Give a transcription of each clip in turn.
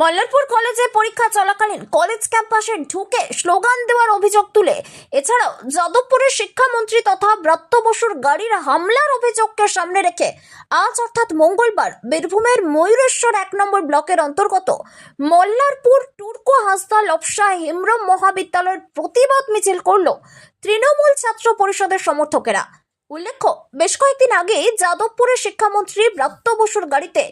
মল্লারপুর কলেজে পরীক্ষা চলাকালীন কলেজ ক্যাম্পাসে ঢুকে স্লোগান দেওয়ার অভিযোগ তুলে। এছাড়াও যাদবপুরের শিক্ষামন্ত্রী তথা ব্রত্য বসুর গাড়ির হামলার অভিযোগকে সামনে রেখে আজ অর্থাৎ মঙ্গলবার বীরভূমের ময়ূরেশ্বর এক নম্বর ব্লকের অন্তর্গত মল্লারপুর টুর্কো হাসদা লপসা হেমব্রম মহাবিদ্যালয়ের প্রতিবাদ মিছিল করল তৃণমূল ছাত্র পরিষদের সমর্থকেরা। উল্লেখ্য, বেশ কয়েকদিন আগে যাদবপুরের শিক্ষামন্ত্রী ব্রত্য বসুর গাড়িতে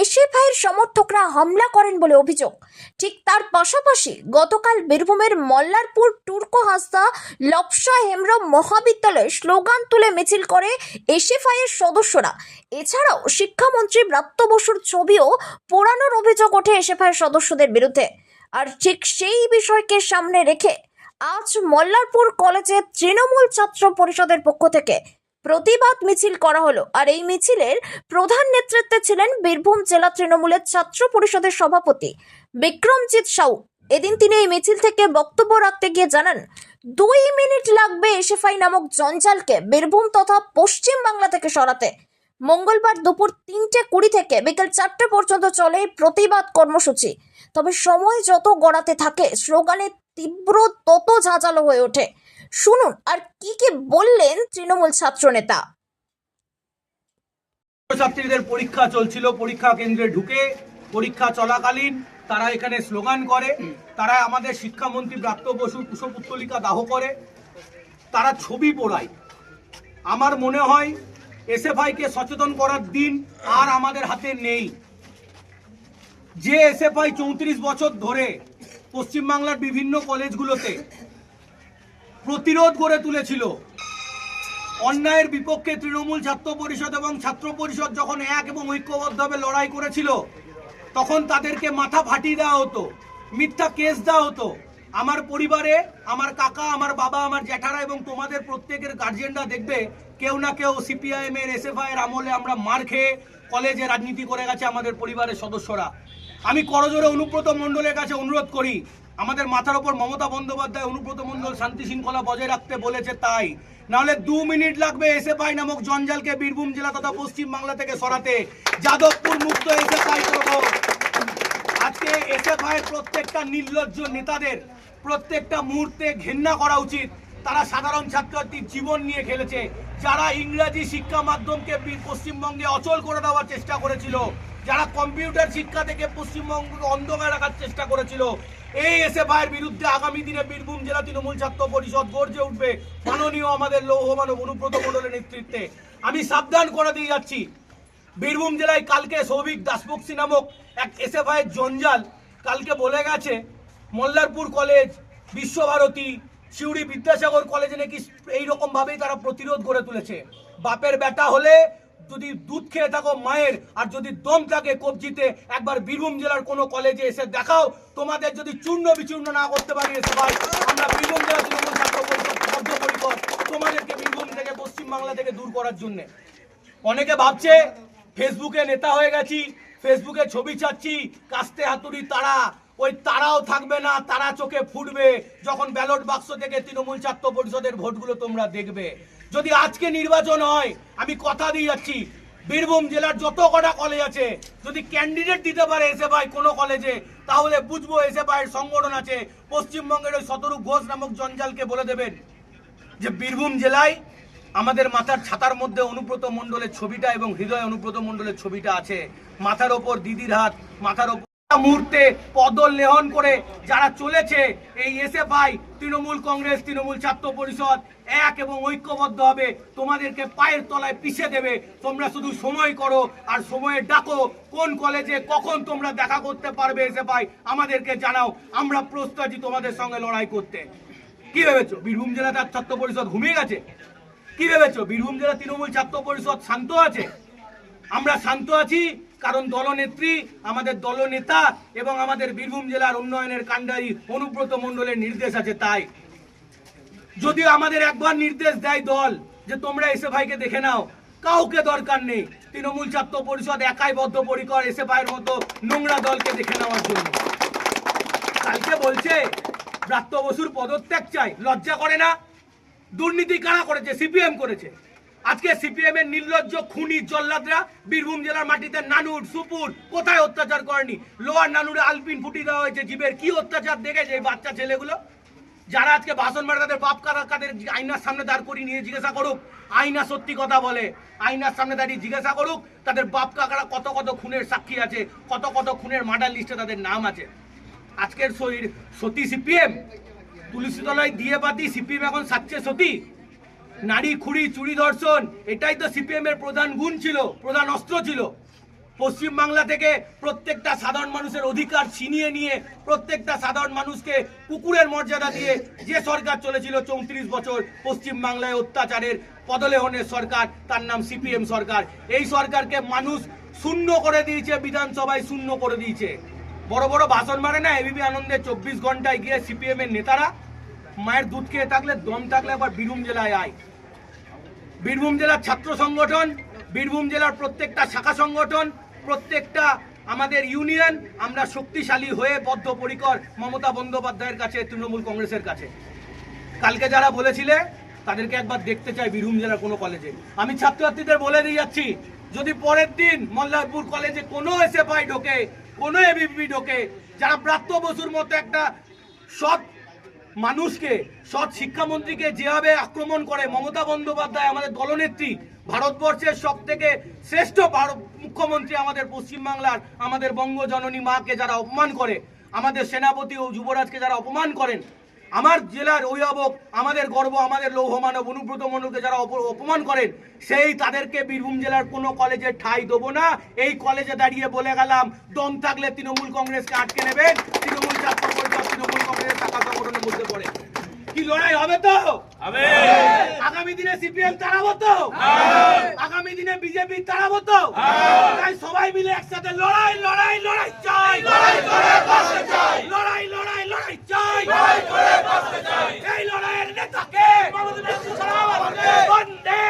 এসএফআইয়ের সমর্থকরা হামলা করেন বলে অভিযোগ। ঠিক তার পাশাপাশি গতকাল বীরভূমের মল্লারপুর টুর্কো হাসদা লপসা হেমব্রম মহাবিদ্যালয়ে স্লোগান তুলে মিছিল করে এসএফআইয়ের সদস্যরা। এছাড়াও শিক্ষামন্ত্রী ব্রাত্য বসুর ছবিও পোড়ানোর অভিযোগ ওঠে এসএফআইয়ের সদস্যদের বিরুদ্ধে। আর ঠিক সেই বিষয়কে সামনে রেখে আজ মল্লারপুর কলেজে তৃণমূল ছাত্র পরিষদের পক্ষ থেকে প্রতিবাদ মিছিল করা হলো। আর এই মিছিলের প্রধান নেতৃত্বে ছিলেন বীরভূম জেলা তৃণমূলের ছাত্র পরিষদের সভাপতি বিক্রমজিৎ সাউ। এদিন তিনি এই মিছিল থেকে বক্তব্য রাখতে গিয়ে জানান, দুই মিনিট লাগবে এসএফআই নামক জঞ্জালকে বীরভূম তথা পশ্চিম বাংলা থেকে সরাতে। মঙ্গলবার দুপুর তিনটে কুড়ি থেকে বিকেল চারটে পর্যন্ত চলে প্রতিবাদ কর্মসূচি। তবে সময় যত গড়াতে থাকে স্লোগানের তীব্র তত ঝাঁঝালো হয়ে ওঠে। শুনুন, আর কি কি বললেন তৃণমূল ছাত্র নেতা ছাত্রীদের পরীক্ষা চলছিল, পরীক্ষা কেন্দ্রে ঢুকে, পরীক্ষা চলাকালীন তারা এখানে স্লোগান করে, তারা আমাদের শিক্ষামন্ত্রী ব্রাত্য বসু কুশপুত্তলিকা দাহ করে, তারা ছবি পোড়ায়। আমার মনে হয় এসএফআইকে সচেতন করার দিন আর আমাদের হাতে নেই। যে এসএফআই চৌত্রিশ বছর ধরে পশ্চিমবাংলার বিভিন্ন কলেজগুলোতে প্রতিরোধ গড়ে তুলেছিল। অন্যায়ের বিপক্ষে তৃণমূল ছাত্র পরিষদ এবং ছাত্র পরিষদ যখন এক এবং ঐক্যবদ্ধভাবে লড়াই করেছিল, তখন তাদেরকে মাথা ফাটিয়ে দেওয়া হতো, মিথ্যা কেস দেওয়া হতো। আমার পরিবারে, আমার কাকা, আমার বাবা, আমার জ্যাঠারা এবং তোমাদের প্রত্যেকের গার্জেনরা দেখবে, কেউ না কেউ সিপিআইএম এর এসএফআই এর আমলে আমরা মার খেয়ে কলেজে রাজনীতি করে গেছে আমাদের পরিবারের সদস্যরা। আমি করজোরে অনুব্রত মণ্ডলের কাছে অনুরোধ করি, আমাদের মাথার ওপর মমতা বন্দ্যোপাধ্যায়, অনুব্রত মণ্ডল শান্তি শৃঙ্খলা বজায় রাখতে বলেছে তাই। নাহলে দু মিনিট লাগবে এসে পাই নামক জঞ্জালকে বীরভূম জেলা তথা পশ্চিম বাংলা থেকে সরাতে। যাদবপুর মুক্ত এসএফআই করব। আজকে এসএফআই এর প্রত্যেকটা নির্লজ্জ নেতাদের প্রত্যেকটা মুহূর্তে ঘেন্না করা উচিত। তারা সাধারণ ছাত্রছাত্রীর জীবন নিয়ে খেলেছে। যারা ইংরাজি শিক্ষা মাধ্যমকে পশ্চিমবঙ্গে অচল করে দেওয়ার চেষ্টা করেছিল যারা কম্পিউটার শিক্ষা থেকে পশ্চিমবঙ্গকে অন্ধকার রাখার চেষ্টা করেছিল এই এসএফআই এর বিরুদ্ধে আগামী দিনে বীরভূম জেলা তৃণমূল ছাত্র পরিষদ গর্জে উঠবে। মাননীয় আমাদের লৌহ মানব অনুব্রত মণ্ডলের নেতৃত্বে। আমি সাবধান করে দিয়ে যাচ্ছি। বীরভূম জেলায় কালকে সৌভিক দাসবক্সি নামক এক এসএফআই এর জঞ্জাল কালকে বলে গেছে, মল্লারপুর কলেজ, বিশ্বভারতী শিউড়ি বিদ্যাসাগর কলেজে নাকি এইরকম ভাবেই তারা প্রতিরোধ গড়ে তুলেছে। বাপের বেটা হলে যদি দুধ খেয়ে থাকো মায়ের, আর যদি দম থাকে কবজিতে, একবার বীরভূম জেলার কোনো কলেজে এসে দেখাও। তোমাদের যদি চূর্ণ বিচূর্ণ না করতে পারি এসে ভাই আমরা বীরভূম জেলা তৃণমূল ছাত্র তোমাদেরকে বীরভূম থেকে পশ্চিম বাংলা থেকে দূর করার জন্যে। অনেকে ভাবছে, ফেসবুকে নেতা হয়ে গেছি, ফেসবুকে ছবি চাচ্ছি কাস্তে হাতুড়ি তারা, ওই তারাও থাকবে না, তারা চোখে ফুটবে, যখন ব্যালট বাক্স থেকে তৃণমূল ছাত্র পরিষদের ভোটগুলো তোমরা দেখবে। যদি আজকে নির্বাচন হয়, আমি কথা দিয়ে যাচ্ছি। বীরভূম জেলার যত কটা কলেজ আছে, যদি ক্যান্ডিডেট দিতে পারে এসে ভাই কোনো কলেজে তাহলে বুঝব এসে ভাইয়ের সংগঠন আছে। পশ্চিমবঙ্গের ওই শতরূপ ঘোষ নামক জঞ্জালকে বলে দেবেন যে, বীরভূম জেলায় আমাদের মাথার ছাতার মধ্যে অনুব্রত মণ্ডলের ছবিটা এবং হৃদয় অনুব্রত মণ্ডলের ছবিটা আছে। মাথার ওপর দিদির হাত, মাথার ওপর মুহূর্তে পদল লেহন করে যারা চলেছে এই এসএফআই, তৃণমূল কংগ্রেস, তৃণমূল ছাত্র পরিষদ এক এবং ঐক্যবদ্ধ হবে, তোমাদেরকে পায়ের তলায় পিষে দেবে। তোমরা শুধু সময় করো আর সময়ে ডাকো, কোন কলেজে কখন তোমরা দেখা করতে পারবে এসএফআই, আমাদেরকে জানাও। আমরা প্রস্তুত আছি তোমাদের সঙ্গে লড়াই করতে। কি ভেবেছো? বীরভূম জেলা তার ছাত্র পরিষদ ঘুমিয়ে গেছে? কি ভেবেছো? বীরভূম জেলা তৃণমূল ছাত্র পরিষদ শান্ত আছে? আমরা শান্ত আছি কারণ দলনেত্রী, আমাদের দলনেতা এবং আমাদের বীরভূম জেলার উন্নয়নের কাণ্ডারি অনুব্রত মণ্ডলের নির্দেশ আছে তাই। যদিও আমাদের একবার নির্দেশ দেয় দল যে তোমরা এসে ভাইকে দেখে নাও, কাউকে দরকার নেই। তৃণমূল ছাত্র পরিষদ একাই বদ্ধপরিকর এসে ভাইয়ের মতো নোংরা দলকে দেখে নেওয়ার জন্য। কালকে বলছে, ব্রাত্য বসুর পদত্যাগ চাই, লজ্জা করে না। দুর্নীতি কারা করেছে? সিপিএম করেছে। আজকে সিপিএম এর নির্লজ্জ খুনি জল্লাদরা বীরভূম জেলার মাটিতে নানুর, সুপুর, কোথায় অত্যাচার করেনি? লোয়ার নানুরে আলপিন ফুটি দেওয়া হয়েছে জীবের। কি অত্যাচার দেখেছে এই বাচ্চা ছেলেগুলো? যারা আজকে বাসন মারে তাদের বাপ কাকা কাদের আয়নার সামনে দাঁড় করিয়ে নিয়ে জিজ্ঞাসা করুক। আয়না সত্যি কথা বলে। আয়নার সামনে দাঁড়িয়ে জিজ্ঞাসা করুক, তাদের বাপ কাকারা কত কত খুনের সাক্ষী আছে, কত কত খুনের মার্ডার লিস্টে তাদের নাম আছে। আজকের সতী সিপিএম? তুলসীতলায় দিয়ে পাতি সিপিএম এখন সাচ্ছে সতী? নারী খুঁড়ি চুরি ধর্ষণ, এটাই তো সিপিএম এর প্রধান গুণ ছিল, প্রধান অস্ত্র ছিল। পশ্চিম বাংলা থেকে প্রত্যেকটা সাধারণ মানুষের অধিকার ছিনিয়ে নিয়ে প্রত্যেকটা সাধারণ মানুষকে কুকুরের মর্যাদা দিয়ে যে সরকার চলেছিল চৌত্রিশ বছর পশ্চিম বাংলায় অত্যাচারের পদলেহনের সরকার, তার নাম সিপিএম সরকার। এই সরকারকে মানুষ শূন্য করে দিয়েছে, বিধানসভায় শূন্য করে দিয়েছে। বড় বড় ভাষণ মারে না এবিপি আনন্দে চব্বিশ ঘন্টায় গিয়ে সিপিএম এর নেতারা, মায়ের দুধ খেয়ে থাকলে, দম থাকলে আবার বীরভূম জেলায় আয়। বীরভূম জেলার ছাত্র সংগঠন, বীরভূম জেলার প্রত্যেকটা শাখা সংগঠন, প্রত্যেকটা আমাদের ইউনিয়ন, আমরা শক্তিশালী হয়ে বদ্ধপরিকর মমতা বন্দ্যোপাধ্যায়ের কাছে, তৃণমূল কংগ্রেসের কাছে। কালকে যারা বলেছিলে, তাদেরকে একবার দেখতে চাই বীরভূম জেলার কোনো কলেজে আমি ছাত্রছাত্রীদের বলে দিয়ে যাচ্ছি, যদি পরের দিন মল্লারপুর কলেজে কোনো এসএফআই ঢোকে, কোনো এবিপি ঢোকে, যারা ব্রাত্য বসুর মতো একটা সৎ মানুষকে, সৎ শিক্ষামন্ত্রীকে যেভাবে আক্রমণ করে, মমতা বন্দ্যোপাধ্যায় আমাদের দলনেত্রী, ভারতবর্ষের সব থেকে শ্রেষ্ঠ মুখ্যমন্ত্রী আমাদের পশ্চিমবাংলার, আমাদের বঙ্গজননী মাকে যারা অপমান করে, আমাদের সেনাপতি ও যুবরাজকে যারা অপমান করেন আমার জেলার অভিভাবক আমাদের গর্ব আমাদের লৌহমানব অনুব্রত মণ্ডলকে যারা অপ- অপমান করেন সেই তাদেরকে বীরভূম জেলার কোনো কলেজে ঠাই দেবো না। এই কলেজে দাঁড়িয়ে বলে গেলাম দম থাকলে তৃণমূল কংগ্রেসকে আটকে নেবেন। তৃণমূল ছাত্র পরিষদ তৃণমূল কংগ্রেসের টাকা সংগঠনের মধ্যে পড়ে। কি লড়াই হবে তো? আগামী দিনে সিপিএম তাড়াবো তো? আগামী দিনে বিজেপি তাড়াবো তো? তাই সবাই মিলে একসাথে লড়াই লড়াই লড়াই চাই লড়াই লড়াই জয় করে বাঁচতে চাই। এই লড়াইয়ের নেতাকে বন্দে